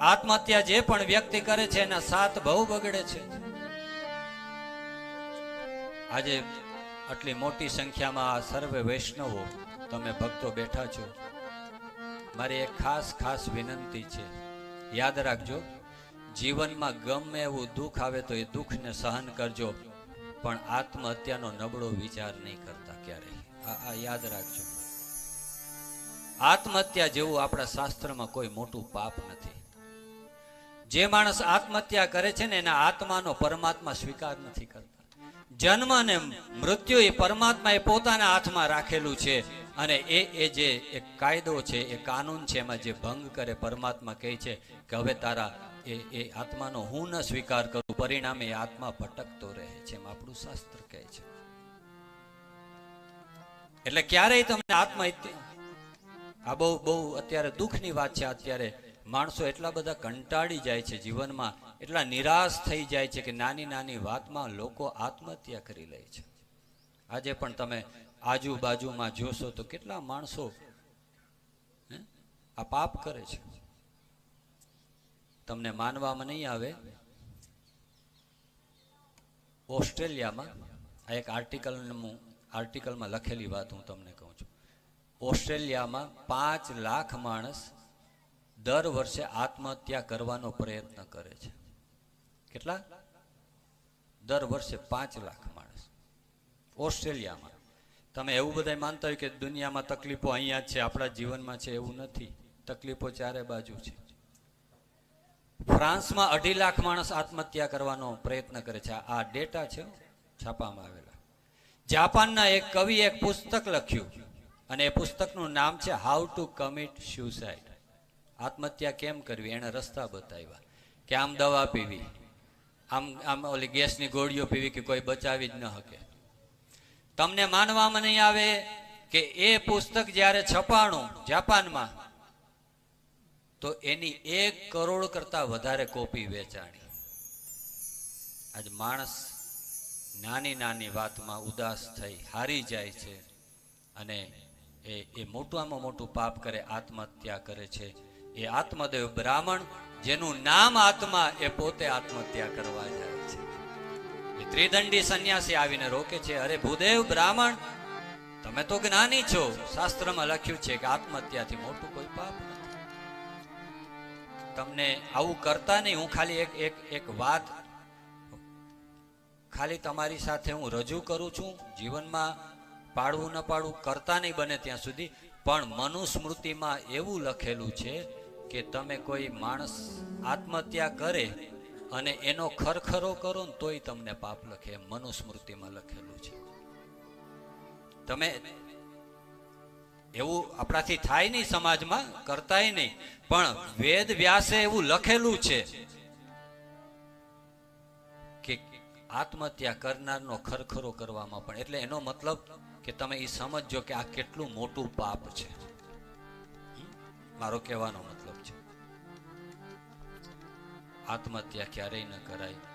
આત્મહત્યા જે પણ વ્યક્તિ કરે છે, એના સાત બહુ બગડે છે. આજે આટલી મોટી સંખ્યામાં આ સર્વે વૈષ્ણવો, તમે ભક્તો બેઠા છો. મારી એક ખાસ ખાસ વિનંતી છે. યાદ રાખજો, જીવનમાં ગમે એવું દુઃખ આવે તો એ દુઃખને સહન કરજો, પણ આત્મહત્યાનો નબળો વિચાર નહીં કરતા ક્યારેય. આ યાદ રાખજો. આત્મહત્યા જેવું આપણા શાસ્ત્રમાં કોઈ મોટું પાપ નથી. જે માણસ આત્મહત્યા કરે છે ને એના આત્માનો પરમાત્મા સ્વીકાર નથી કરતા. જન્મ અને મૃત્યુ એ પરમાત્મા એ પોતાના હાથમાં રાખેલું છે અને એ એ જે એક કાયદો છે, એ કાનૂન છે, એમાં જે ભંગ કરે પરમાત્મા કહે છે કે હવે તારા એ એ આત્માનો હું ન સ્વીકાર કરું, પરિણામે એ આત્મા ભટકતો રહે છે એમ આપણું શાસ્ત્ર કહે છે. એટલે ક્યારેય તમને આત્મહત્યા આ બહુ બહુ અત્યારે દુઃખની વાત છે, અત્યારે માણસો એટલા બધા કંટાળી જાય છે જીવનમાં, એટલા નિરાશ થઈ જાય છે કે નાની નાની વાતમાં લોકો આત્મહત્યા કરી લે છે. આજે પણ તમે આજુબાજુમાં જોશો તો કેટલા માણસો આ પાપ કરે છે. તમને માનવામાં નહીં આવે? ઓસ્ટ્રેલિયામાં, આ એક આર્ટિકલ આર્ટિકલમાં લખેલી વાત હું તમને કહું છું. ઓસ્ટ્રેલિયામાં પાંચ લાખ માણસ દર વર્ષે આત્મહત્યા કરવાનો પ્રયત્ન કરે છે. કેટલા? દર વર્ષે પાંચ લાખ માણસ. ઓસ્ટ્રેલિયામાં. તમે એવું બધા માનતા હોય કે દુનિયામાં તકલીફો અહીંયા છે, આપણા જીવનમાં છે, એવું નથી. તકલીફો ચારે બાજુ છે. ફ્રાન્સમાં અઢી લાખ માણસ આત્મહત્યા કરવાનો પ્રયત્ન કરે છે. આ ડેટા છે છાપામાં આવેલા. જાપાનના એક કવિ એક પુસ્તક લખ્યું, અને એ પુસ્તકનું નામ છે હાઉ ટુ કમિટ સ્યુસાઇડ આત્મહત્યા કેમ કરવી? એણે રસ્તા બતાવ્યા કે આમ દવા પીવી. આમ આમ ઓલી ગેસની ગોળીઓ પીવી કે કોઈ બચાવી જ ન શકે. તમને માનવામાં નહીં આવે કે એ પુસ્તક જ્યારે છપાણું જાપાનમાં, તો એની એક કરોડ કરતા વધારે કોપી વેચાણી. આજ માણસ નાની નાની વાતમાં ઉદાસ થઈ, હારી જાય છે અને એ એ મોટામાં મોટું પાપ કરે, આત્મહત્યા કરે છે. એ આત્મદેવ બ્રાહ્મણ, જેનું નામ આત્મા એ પોતે આત્મહત્યા કરવા જાય છે. એ ત્રિદંડી સંન્યાસી આવીને રોકે છે, અરે ભૂદેવ બ્રાહ્મણ, તમે તો જ્ઞાની છો. શાસ્ત્રમાં લખ્યું છે કે આત્મહત્યાથી મોટું કોઈ પાપ નથી. તમને આવું કરતા નહીં. હું ખાલી એક એક એક વાત ખાલી તમારી સાથે હું રજૂ કરું છું. જીવનમાં પાડવું ન પાડવું કરતા નહીં બને ત્યાં સુધી. પણ મનુસ્મૃતિમાં એવું લખેલું છે કે તમે કોઈ માણસ આત્મહત્યા કરે અને એનો ખરખરો કરો ને તોય તમને પાપ લખે એમ મનુસ્મૃતિમાં લખેલું છે. તમે એવું આપણાથી થાય નહીં સમાજમાં, કરતાય નહીં, પણ વેદ વ્યાસે એવું લખેલું છે કે આત્મહત્યા કરનારનો ખરખરો કરવામાં પણ, એટલે એનો મતલબ કે તમે એ સમજો કે આ કેટલું મોટું પાપ છે. મારો કહેવાનો મતલબ. આત્મહત્યા ક્યારેય ન કરાય.